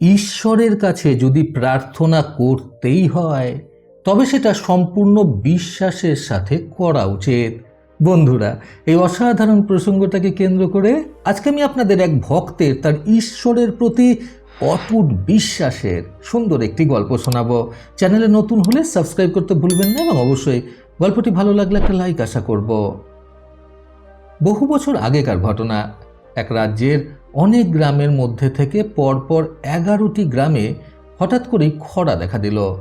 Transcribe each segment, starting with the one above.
ঈশ্বরের কাছে যদি প্রার্থনা করতেই হয়, তবে সেটা সম্পূর্ণ বিশ্বাসের সাথে করা উচিত। বন্ধুরা, এই অসাধারণ প্রসঙ্গটাকে কেন্দ্র করে আজকে আমি আপনাদের এক ভক্তের, তার ঈশ্বরের প্রতি অটুট বিশ্বাসের সুন্দর একটি গল্প শোনাবো। চ্যানেলে নতুন হলে সাবস্ক্রাইব করতে ভুলবেন না এবং অবশ্যই গল্পটি ভালো লাগলে একটা লাইক আশা করব। বহু বছর আগেকার ঘটনা, এক রাজ্যের অনেক গ্রামের মধ্যে থেকে পরপর এগারোটি গ্রামে হঠাৎ করেই খরা দেখা দিল।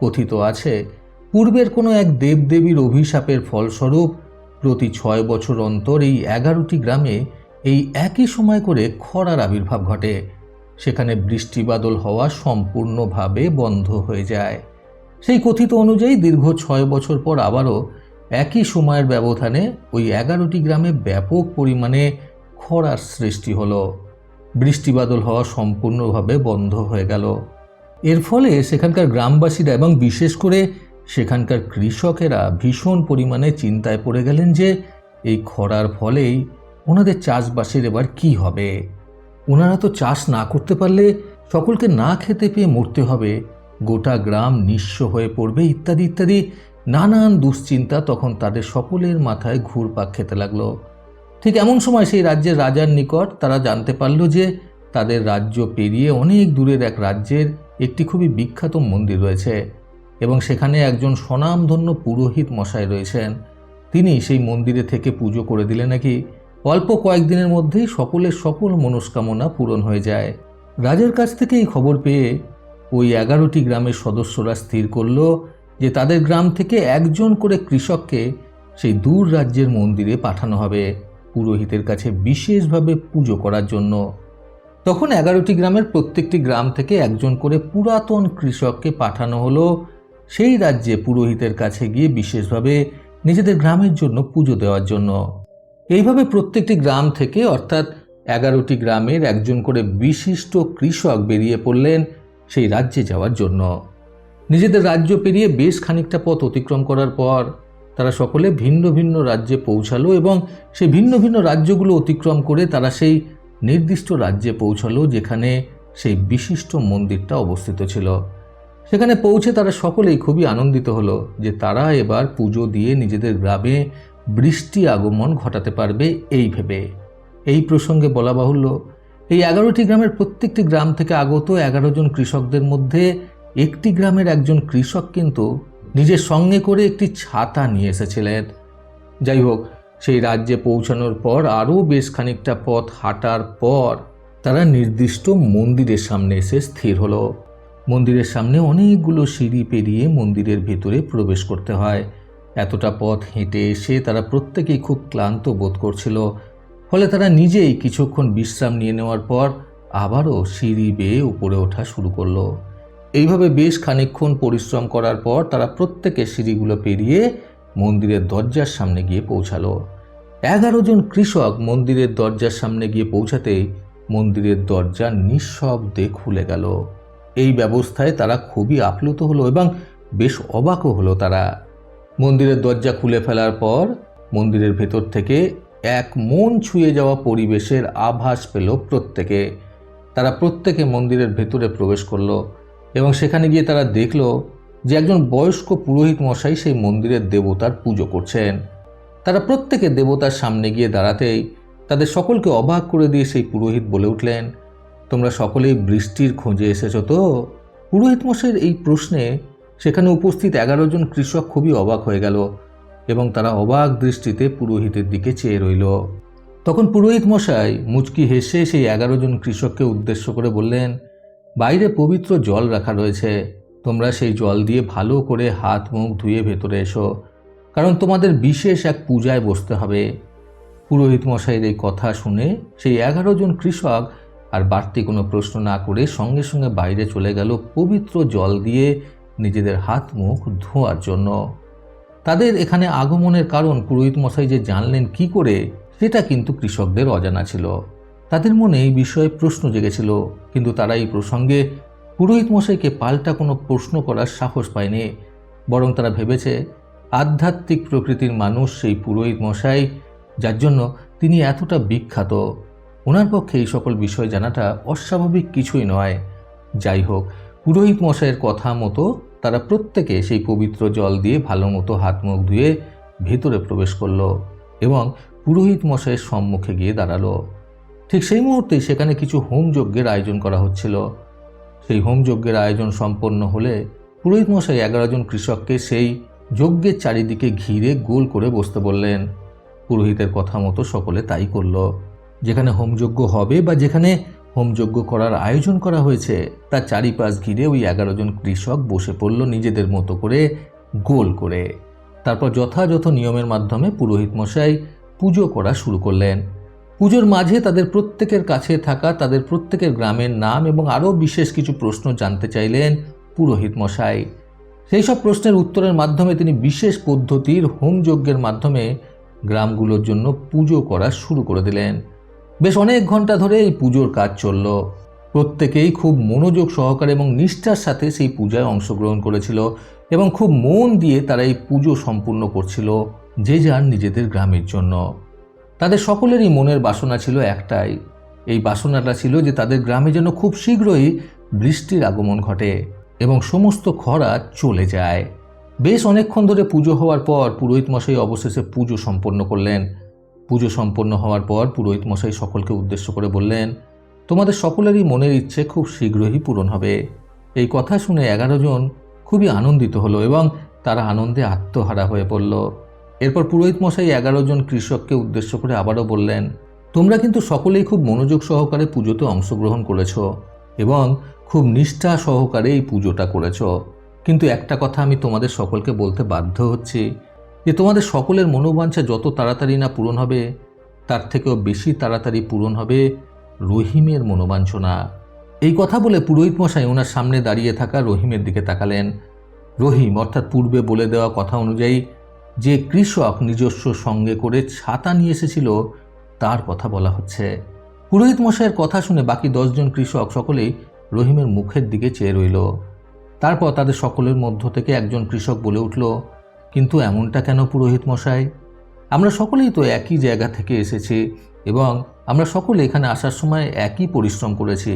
কথিত আছে, পূর্বের কোনো এক দেবদেবীর অভিশাপের ফলস্বরূপ প্রতি ছয় বছর অন্তর এই এগারোটি গ্রামে এই একই সময় করে খরার আবির্ভাব ঘটে। সেখানে বৃষ্টিবাদল হওয়া সম্পূর্ণভাবে বন্ধ হয়ে যায়। সেই কথিত অনুযায়ী দীর্ঘ ছয় বছর পর আবারও একই সময়ের ব্যবধানে ওই এগারোটি গ্রামে ব্যাপক পরিমাণে খরার সৃষ্টি হলো। বৃষ্টিবাদল হওয়া সম্পূর্ণভাবে বন্ধ হয়ে গেল। এর ফলে সেখানকার গ্রামবাসীরা এবং বিশেষ করে সেখানকার কৃষকেরা ভীষণ পরিমাণে চিন্তায় পড়ে গেলেন যে এই খরার ফলেই ওনাদের চাষবাসের এবার কি হবে। ওনারা তো চাষ না করতে পারলে সকলকে না খেতে পেয়ে মরতে হবে। গোটা গ্রাম নিঃস্ব হয়ে পড়বে ইত্যাদি ইত্যাদি। নানান দুশ্চিন্তা তখন তাদের সকলের মাথায় ঘুরপাক খেতে লাগল। ঠিক এমন সময় সেই রাজ্যের রাজার নিকট তারা জানতে পারল যে তাদের রাজ্য পেরিয়ে অনেক দূরের এক রাজ্যের একটি খুবই বিখ্যাত মন্দির রয়েছে এবং সেখানে একজন স্বনামধন্য পুরোহিত মশাই রয়েছেন। তিনি সেই মন্দিরে থেকে পুজো করে দিলে নাকি অল্প কয়েকদিনের মধ্যেই সকলের সকল মনস্কামনা পূরণ হয়ে যায়। রাজার কাছ থেকে এই খবর পেয়ে ওই এগারোটি গ্রামের সদস্যরা স্থির করল যে তাদের গ্রাম থেকে একজন করে কৃষককে সেই দূর রাজ্যের মন্দিরে পাঠানো হবে। পুরোহিতের কাছে বিশেষভাবে পুজো করার জন্য। তখন এগারোটি গ্রামের প্রত্যেকটি গ্রাম থেকে একজন করে পুরাতন কৃষককে পাঠানো হলো। সেই রাজ্যে পুরোহিতের কাছে গিয়ে বিশেষভাবে নিজেদের গ্রামের জন্য পুজো দেওয়ার জন্য। এইভাবে প্রত্যেকটি গ্রাম থেকে অর্থাৎ এগারোটি গ্রামের একজন করে বিশিষ্ট কৃষক বেরিয়ে পড়লেন সেই রাজ্যে যাওয়ার জন্য। নিজেদের রাজ্য পেরিয়ে বেশ খানিকটা পথ অতিক্রম করার পর তারা সকলে ভিন্ন ভিন্ন রাজ্যে পৌঁছালো এবং সেই ভিন্ন ভিন্ন রাজ্যগুলো অতিক্রম করে তারা সেই নির্দিষ্ট রাজ্যে পৌঁছালো যেখানে সেই বিশিষ্ট মন্দিরটা অবস্থিত ছিল। সেখানে পৌঁছে তারা সকলেই খুবই আনন্দিত হলো যে তারা এবার পুজো দিয়ে নিজেদের গ্রামে বৃষ্টি আগমন ঘটাতে পারবে এই ভেবে। এই প্রসঙ্গে বলা বাহুল্য, এই এগারোটি গ্রামের প্রত্যেকটি গ্রাম থেকে আগত এগারো জন কৃষকদের মধ্যে একটি গ্রামের একজন কৃষক কিন্তু নিজের সঙ্গে করে একটি ছাতা নিয়ে এসেছিলেন। যাই হোক, সেই রাজ্যে পৌঁছানোর পর আরও বেশ খানিকটা পথ হাঁটার পর তারা নির্দিষ্ট মন্দিরের সামনে এসে স্থির হলো। মন্দিরের সামনে অনেকগুলো সিঁড়ি পেরিয়ে মন্দিরের ভেতরে প্রবেশ করতে হয়। এতটা পথ হেঁটে এসে তারা প্রত্যেকেই খুব ক্লান্ত বোধ করছিল। ফলে তারা নিজেই কিছুক্ষণ বিশ্রাম নিয়ে নেওয়ার পর আবারও সিঁড়ি বেয়ে উপরে ওঠা শুরু করল। এইভাবে বেশ খানিকক্ষণ পরিশ্রম করার পর তারা প্রত্যেকে সিঁড়িগুলো পেরিয়ে মন্দিরের দরজার সামনে গিয়ে পৌঁছালো। এগারো জন কৃষক মন্দিরের দরজার সামনে গিয়ে পৌঁছাতেই মন্দিরের দরজা নিঃশব্দে খুলে গেল। এই ব্যবস্থায় তারা খুবই আপ্লুত হলো এবং বেশ অবাকও হলো তারা। মন্দিরের দরজা খুলে ফেলার পর মন্দিরের ভেতর থেকে এক মন ছুঁয়ে যাওয়া পরিবেশের আভাস পেল প্রত্যেকে। তারা প্রত্যেকে মন্দিরের ভেতরে প্রবেশ করল। এবং সেখানে গিয়ে তারা দেখল যে একজন বয়স্ক পুরোহিত মশাই সেই মন্দিরের দেবতার পুজো করছেন। তারা প্রত্যেকে দেবতার সামনে গিয়ে দাঁড়াতেই তাদের সকলকে অবাক করে দিয়ে সেই পুরোহিত বলে উঠলেন, তোমরা সকলেই বৃষ্টির খোঁজে এসেছ তো? পুরোহিত মশাইয়ের এই প্রশ্নে সেখানে উপস্থিত এগারো জন কৃষক খুবই অবাক হয়ে গেল এবং তারা অবাক দৃষ্টিতে পুরোহিতের দিকে চেয়ে রইল। তখন পুরোহিত মশাই মুচকি হেসে সেই এগারো জন কৃষককে উদ্দেশ্য করে বললেন বাইরে পবিত্র জল রাখা রয়েছে। তোমরা সেই জল দিয়ে ভালো করে হাত, মুখ ধুয়ে ভেতরে এসো, কারণ তোমাদের বিশেষ এক পূজায় বসতে হবে। পুরোহিত মশাইয়ের এই কথা শুনে সেই এগারো জন কৃষক আর বাড়তি কোনো প্রশ্ন না করে সঙ্গে সঙ্গে বাইরে চলে গেল পবিত্র জল দিয়ে নিজেদের হাত, মুখ ধোয়ার জন্য। তাদের এখানে আগমনের কারণ পুরোহিত মশাই যে জানলেন কি করে, সেটা কিন্তু কৃষকদের অজানা ছিল। তাদের মনে এই বিষয়ে প্রশ্ন জেগেছিল, কিন্তু তারা এই প্রসঙ্গে পুরোহিত মশাইকে পাল্টা কোনো প্রশ্ন করার সাহস পায়নি, বরং তারা ভেবেছে আধ্যাত্মিক প্রকৃতির মানুষ সেই পুরোহিত মশাই, যার জন্য তিনি এতটা বিখ্যাত। ওনার পক্ষে এই সকল বিষয় জানাটা অস্বাভাবিক কিছুই নয়। যাই হোক, পুরোহিত মশাইয়ের কথা মতো তারা প্রত্যেকে সেই পবিত্র জল দিয়ে ভালো মতো হাত মুখ ধুয়ে ভেতরে প্রবেশ করল এবং পুরোহিত মশাইয়ের সম্মুখে গিয়ে দাঁড়াল। ঠিক সেই মুহূর্তেই সেখানে কিছু হোমযজ্ঞের আয়োজন করা হচ্ছিল। সেই হোমযজ্ঞের আয়োজন সম্পন্ন হলে পুরোহিত মশাই এগারো জন কৃষককে সেই যজ্ঞের চারিদিকে ঘিরে গোল করে বসতে বললেন। পুরোহিতের কথা মতো সকলে তাই করল। যেখানে হোমযজ্ঞ হবে বা যেখানে হোমযজ্ঞ করার আয়োজন করা হয়েছে, তার চারিপাশ ঘিরে ওই এগারো জন কৃষক বসে পড়ল নিজেদের মতো করে গোল করে। তারপর যথাযথ নিয়মের মাধ্যমে পুরোহিত মশাই পুজো করা শুরু করলেন। পুজোর মাঝে তাদের প্রত্যেকের কাছে থাকা, তাদের প্রত্যেকের গ্রামের নাম এবং আরও বিশেষ কিছু প্রশ্ন জানতে চাইলেন পুরোহিত মশাই। সেই সব প্রশ্নের উত্তরের মাধ্যমে তিনি বিশেষ পদ্ধতির হোমযজ্ঞের মাধ্যমে গ্রামগুলোর জন্য পুজো করা শুরু করে দিলেন। বেশ অনেক ঘণ্টা ধরে এই পুজোর কাজ চলল। প্রত্যেকেই খুব মনোযোগ সহকারে এবং নিষ্ঠার সাথে সেই পূজায় অংশগ্রহণ করেছিল এবং খুব মন দিয়ে তারা এই পুজো সম্পূর্ণ করছিল, যে যার নিজেদের গ্রামের জন্য। তাদের সকলেরই মনের বাসনা ছিল একটাই। এই বাসনাটা ছিল যে তাদের গ্রামে যেন খুব শীঘ্রই বৃষ্টির আগমন ঘটে এবং সমস্ত খরা চলে যায়। বেশ অনেকক্ষণ ধরে পুজো হওয়ার পর পুরোহিত মশাই অবশেষে পুজো সম্পন্ন করলেন। পুজো সম্পন্ন হওয়ার পর পুরোহিত মশাই সকলকে উদ্দেশ্য করে বললেন, তোমাদের সকলেরই মনের ইচ্ছে খুব শীঘ্রই পূরণ হবে। এই কথা শুনে এগারো জন খুবই আনন্দিত হলো এবং তারা আনন্দে আত্মহারা হয়ে পড়ল। এরপর পুরোহিত মশাই এগারো জন কৃষককে উদ্দেশ্য করে আবারও বললেন, তোমরা কিন্তু সকলেই খুব মনোযোগ সহকারে পুজোতে অংশগ্রহণ করেছ এবং খুব নিষ্ঠা সহকারে এই পুজোটা করেছ। কিন্তু একটা কথা আমি তোমাদের সকলকে বলতে বাধ্য হচ্ছি, যে তোমাদের সকলের মনোবাঞ্ছা যত তাড়াতাড়ি না পূরণ হবে, তার থেকেও বেশি তাড়াতাড়ি পূরণ হবে রহিমের মনোবাঞ্ছনা। এই কথা বলে পুরোহিত মশাই ওনার সামনে দাঁড়িয়ে থাকা রহিমের দিকে তাকালেন। রহিম অর্থাৎ পূর্বে বলে দেওয়া কথা অনুযায়ী যে কৃষক নিজস্ব সঙ্গে করে ছাতা নিয়ে এসেছিল, তার কথা বলা হচ্ছে। পুরোহিত মশাইয়ের কথা শুনে বাকি দশজন কৃষক সকলেই রহিমের মুখের দিকে চেয়ে রইল। তারপর তাদের সকলের মধ্য থেকে একজন কৃষক বলে উঠল, কিন্তু এমনটা কেন পুরোহিত মশাই? আমরা সকলেই তো একই জায়গা থেকে এসেছি এবং আমরা সকলে এখানে আসার সময় একই পরিশ্রম করেছি।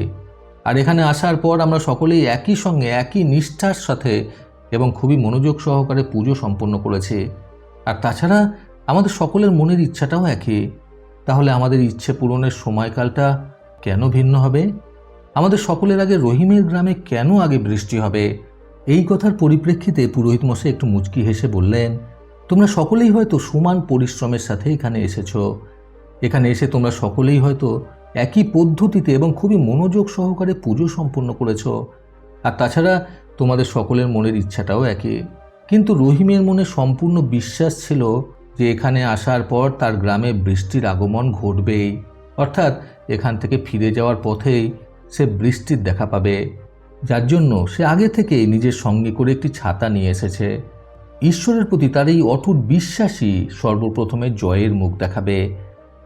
আর এখানে আসার পর আমরা সকলেই একই সঙ্গে একই নিষ্ঠার সাথে এবং খুবই মনোযোগ সহকারে পুজো সম্পন্ন করেছি। আর তাছাড়া আমাদের সকলের মনের ইচ্ছাটাও একই। তাহলে আমাদের ইচ্ছে পূরণের সময়কালটা কেন ভিন্ন হবে? আমাদের সকলের আগে রহিমের গ্রামে কেন আগে বৃষ্টি হবে? এই কথার পরিপ্রেক্ষিতে পুরোহিত মশাই একটু মুচকি হেসে বললেন, তোমরা সকলেই হয়তো সমান পরিশ্রমের সাথে এখানে এসেছ। এখানে এসে তোমরা সকলেই হয়তো একই পদ্ধতিতে এবং খুবই মনোযোগ সহকারে পুজো সম্পন্ন করেছ। আর তাছাড়া তোমাদের সকলের মনের ইচ্ছাটাও একই। কিন্তু রহিমের মনে সম্পূর্ণ বিশ্বাস ছিল যে এখানে আসার পর তার গ্রামে বৃষ্টির আগমন ঘটবেই। অর্থাৎ এখান থেকে ফিরে যাওয়ার পথেই সে বৃষ্টির দেখা পাবে। যার জন্য সে আগে থেকেই নিজের সঙ্গে করে একটি ছাতা নিয়ে এসেছে। ঈশ্বরের প্রতি তার এই অটুট বিশ্বাসই সর্বপ্রথমে জয়ের মুখ দেখাবে।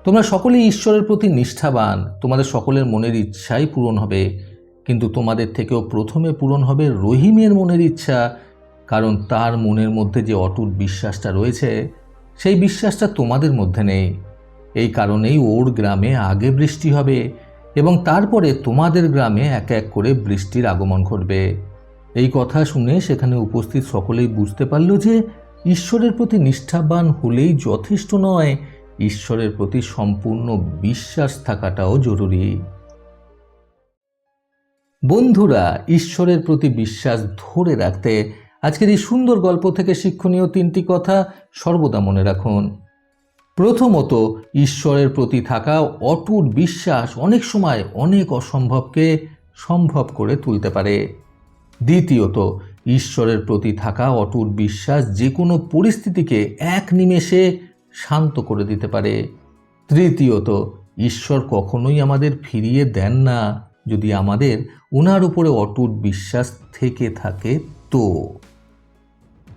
তোমরা সকলেই ঈশ্বরের প্রতি নিষ্ঠাবান, তোমাদের সকলের মনের ইচ্ছাই পূরণ হবে। কিন্তু তোমাদের থেকেও প্রথমে পূরণ হবে রহিমের মনের ইচ্ছা কারণ তার মনের মধ্যে যে অটুট বিশ্বাসটা রয়েছে, সেই বিশ্বাসটা তোমাদের মধ্যে নেই। এই কারণেই ওর গ্রামে আগে বৃষ্টি হবে এবং তারপরে তোমাদের গ্রামে এক এক করে বৃষ্টির আগমন ঘটবে। এই কথা শুনে সেখানে উপস্থিত সকলেই বুঝতে পারল যে ঈশ্বরের প্রতি নিষ্ঠাবান হলেই যথেষ্ট নয়, ঈশ্বরের প্রতি সম্পূর্ণ বিশ্বাস থাকাটাও জরুরি। বন্ধুরা, ঈশ্বরের প্রতি বিশ্বাস ধরে রাখতে আজকের এই সুন্দর গল্প থেকে শিক্ষণীয় তিনটি কথা সর্বদা মনে রাখুন। প্রথমত, ঈশ্বরের প্রতি থাকা অটুট বিশ্বাস অনেক সময় অনেক অসম্ভবকে সম্ভব করে তুলতে পারে। দ্বিতীয়ত, ঈশ্বরের প্রতি থাকা অটুট বিশ্বাস যে কোনো পরিস্থিতিকে এক নিমেষে শান্ত করে দিতে পারে। তৃতীয়ত, ঈশ্বর কখনোই আমাদের ফিরিয়ে দেন না। যদি আমাদের ওনার উপরে অটুট বিশ্বাস থেকে থাকে, তো